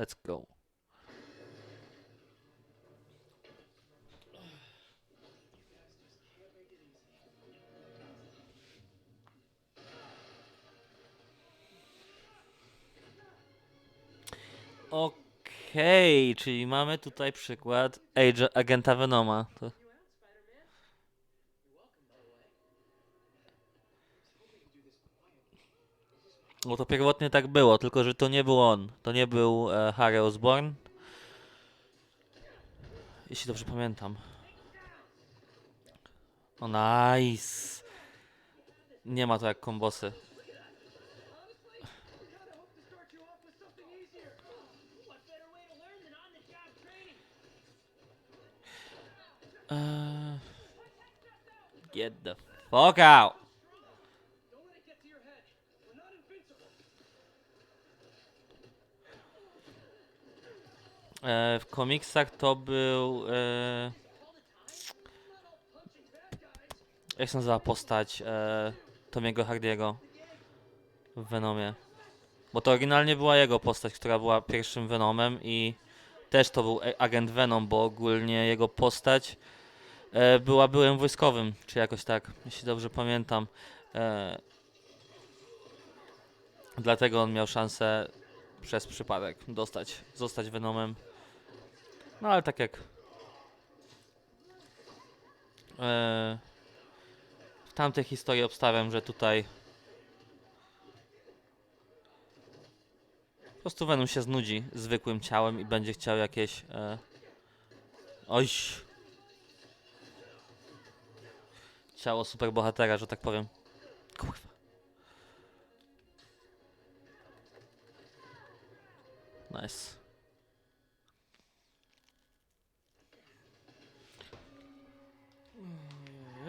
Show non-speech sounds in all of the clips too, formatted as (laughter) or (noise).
Let's go. Okej, czyli mamy tutaj przykład Age agenta Venoma. To... Bo to pierwotnie tak było, tylko że to nie był on. To nie był e, Harry Osborn. Jeśli dobrze pamiętam. O, nice. Nie ma to jak kombosy. Uh, get the fuck out. W komiksach to był. E, jak się nazywa postać e, Tomiego Hardiego w Venomie? Bo to oryginalnie była jego postać, która była pierwszym Venomem i też to był e- agent Venom, bo ogólnie jego postać e, była byłem wojskowym, czy jakoś tak, jeśli dobrze pamiętam. E, dlatego on miał szansę przez przypadek dostać, zostać Venomem. No ale tak jak e, w tamtej historii obstawiam, że tutaj po prostu Venom się znudzi zwykłym ciałem i będzie chciał jakieś e, oj ciało superbohatera, że tak powiem. Kurwa. Nice.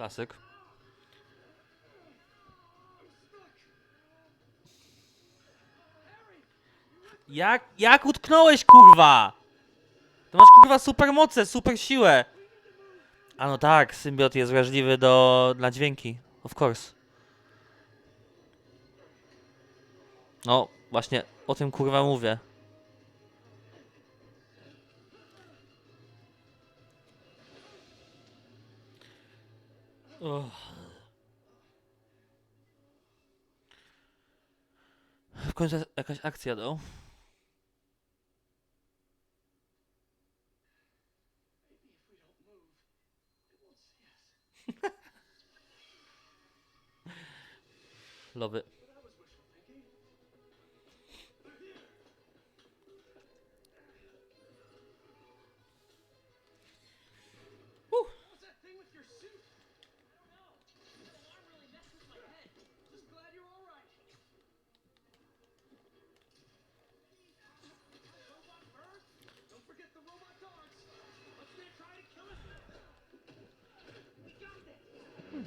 Klasyk. Jak, jak utknąłeś, kurwa? To masz, kurwa, super moce, super siłę. A no tak, symbiot jest wrażliwy do, na dźwięki. Of course. No, właśnie o tym, kurwa, mówię. Końcu jakaś akcja do. Love it.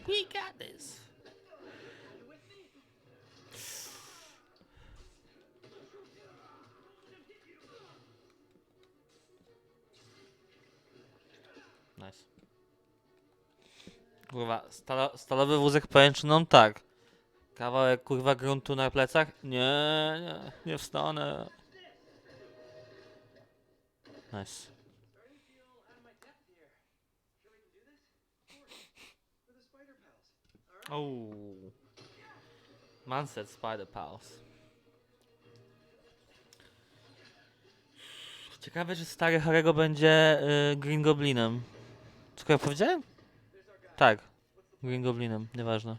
We got this. Nice. Kurwa, stalo, stalowy wózek pajęczyną tak. Kawałek kurwa gruntu na plecach? Nie, nie, nie wstanę. Nice. Oh. Man said Spider Pals. Ciekawe, czy stary Harego będzie y, Green Goblinem. Co ja powiedziałem? Tak. Green Goblinem, nieważne.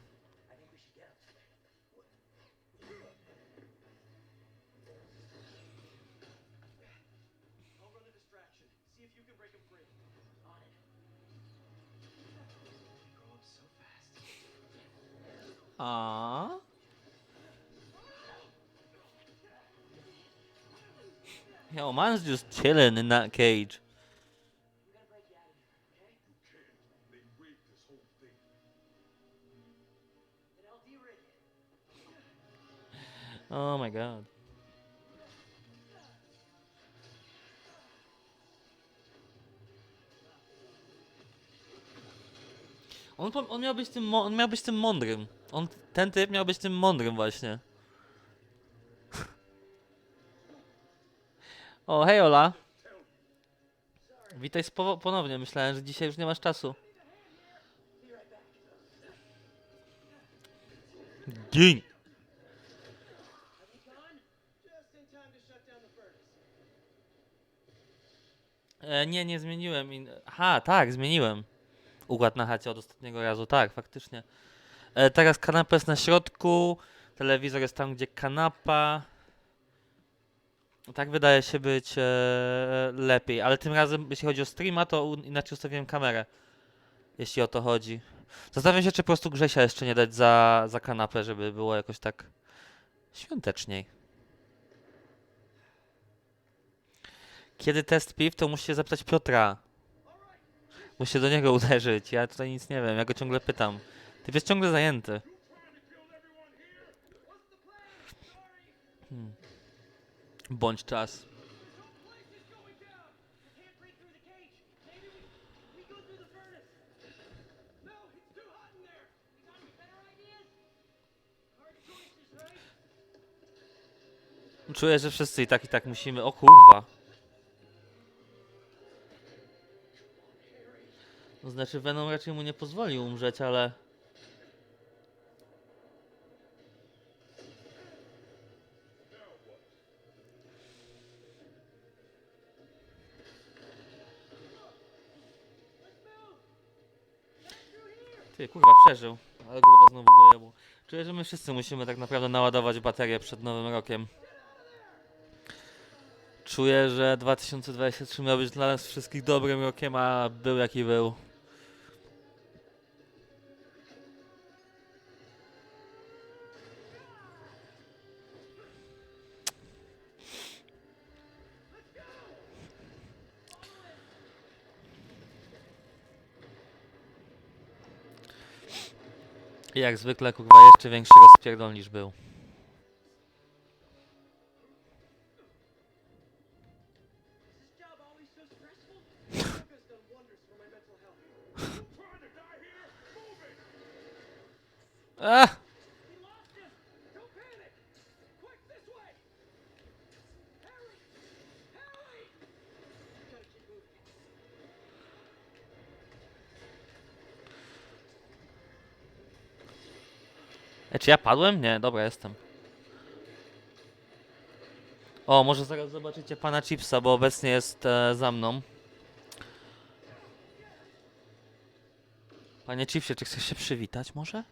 Aww. Yo, man's just chilling in that cage. Oh my god. On, on miał być tym, on miał być tym mądrym. On, ten typ miał być tym mądrym właśnie. (laughs) O, hej Ola. Witaj ponownie. Myślałem, że dzisiaj już nie masz czasu. Gin. E, nie, nie zmieniłem. In... Aha, tak, zmieniłem. Układ na chacie od ostatniego razu, tak, faktycznie. E, teraz kanapa jest na środku, telewizor jest tam, gdzie kanapa. Tak wydaje się być e, lepiej, ale tym razem, jeśli chodzi o streama, to inaczej ustawiłem kamerę. Jeśli o to chodzi. Zastanawiam się, czy po prostu Grzesia jeszcze nie dać za, za kanapę, żeby było jakoś tak świąteczniej. Kiedy test piw, to musicie zapytać Piotra. Musicie do niego (laughs) uderzyć. Ja tutaj nic nie wiem, ja go ciągle pytam. Ty jest ciągle zajęty. Hmm. Bądź czas. Czuję, że wszyscy i tak i tak musimy. O kurwa. To znaczy Venom raczej mu nie pozwoli umrzeć, ale... Ty, kurwa, przeżył. Ale kurwa znowu go jebło. Czuję, że my wszyscy musimy tak naprawdę naładować baterię przed nowym rokiem. Czuję, że 2023 miał być dla nas wszystkich dobrym rokiem, a był jaki był. I jak zwykle, kurwa, jeszcze większy rozpierdol niż był. (laughs) Ah! E, czy ja padłem? Nie, dobra, jestem. O, może zaraz zobaczycie pana Chipsa, bo obecnie jest e, za mną. Panie Chipsie, czy chcesz się przywitać może?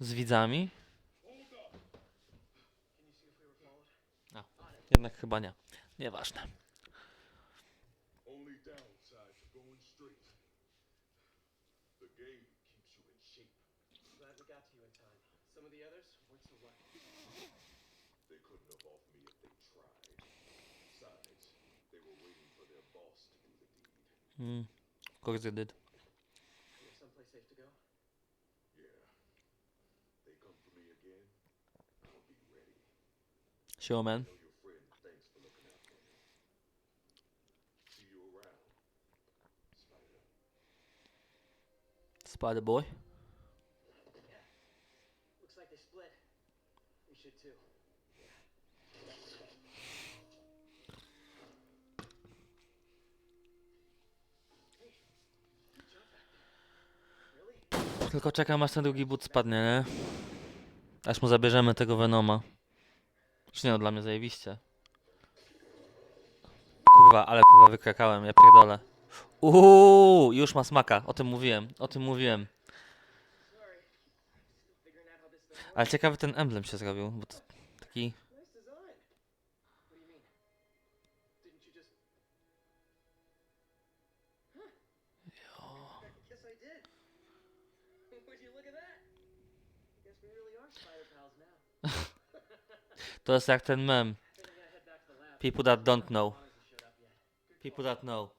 Z widzami? A, jednak chyba nie. Nieważne. Deed. Mm, of course they did. We have someplace safe to go? Yeah. They come for me again. I'll be ready. Sure, man. Tell your Tylko czekam aż ten drugi but spadnie, nie? Aż mu zabierzemy tego Venoma. Czy nie, no dla mnie zajebiście. Kurwa, ale kurwa wykrakałem, ja pierdolę. Uuu, już ma smaka, o tym mówiłem, o tym mówiłem. Ale ciekawy ten emblem się zrobił, bo to taki... (laughs) To jest jak ten mem. People that don't know. People that know.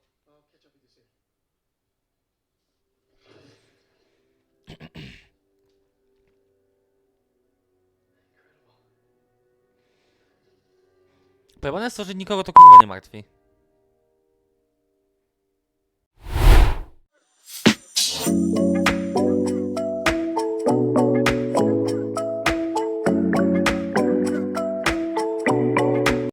(coughs) Pojebane jest to, że nikogo to kurwa nie martwi.